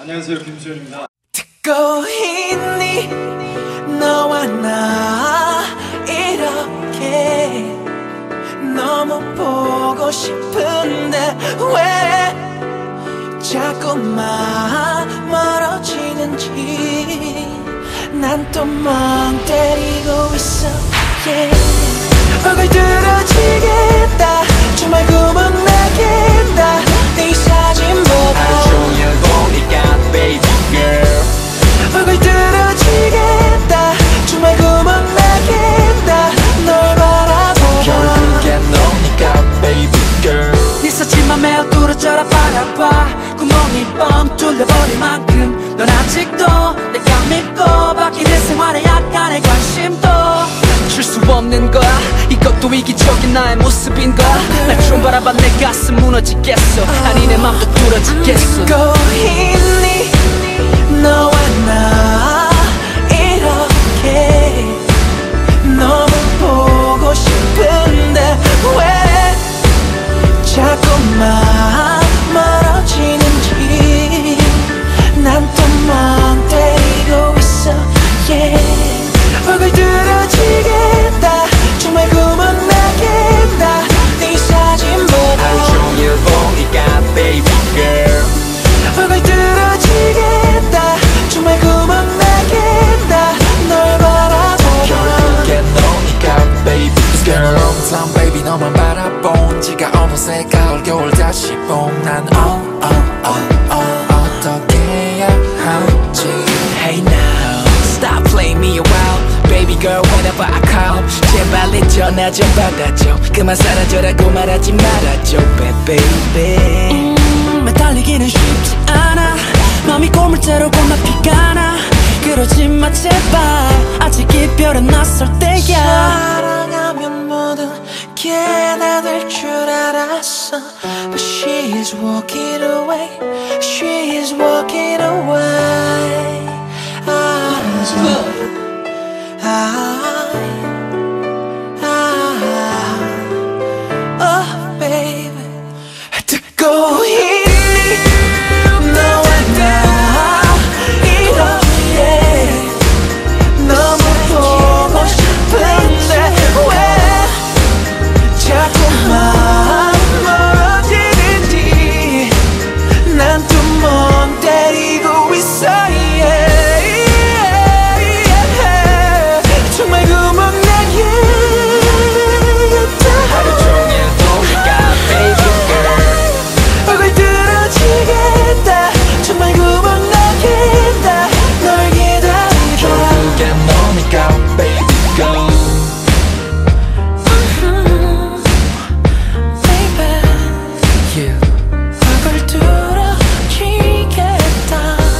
안녕하세요 김수현입니다. 듣고 있니 너와 나 이렇게 너무 보고 싶은데 왜 자꾸만 멀어지는지 난 또 멍 때리고 있어 yeah. 얼굴 들어지겠다 바라봐 구멍이 뻥 뚫려버릴 만큼 넌 아직도 내가 믿고 바뀌는 생활에 약간의 관심도 줄수 없는 거야. 이것도 이기적인 나의 모습인 거야. 날좀 바라봐 내 가슴 무너지겠어. 아니 내 맘도 부러지겠어. 듣고 있니 얼굴 들어지겠다. 정말 구멍나겠다. 네 사진보다 하루 종일 보니까 baby girl. 얼굴 들어지겠다. 정말 구멍나겠다. 널 바라보다 결국엔 너니까 baby girl. Long time baby 너만 바라본 지가 어느새 가을 겨울 다시 봄난 oh oh oh girl whenever I call. 제발 내 전화 좀 받아줘. 그만 사라져라고 말하지 말아줘 baby. 음, 매달리기는 쉽지 않아. 맘이 골물대로 골마피가 나. 그러지 마 제발. 아직 이별은 낯설 때야. 사랑하면 모든 게다 될줄 알았어. But she is walking away. She is walking 듣고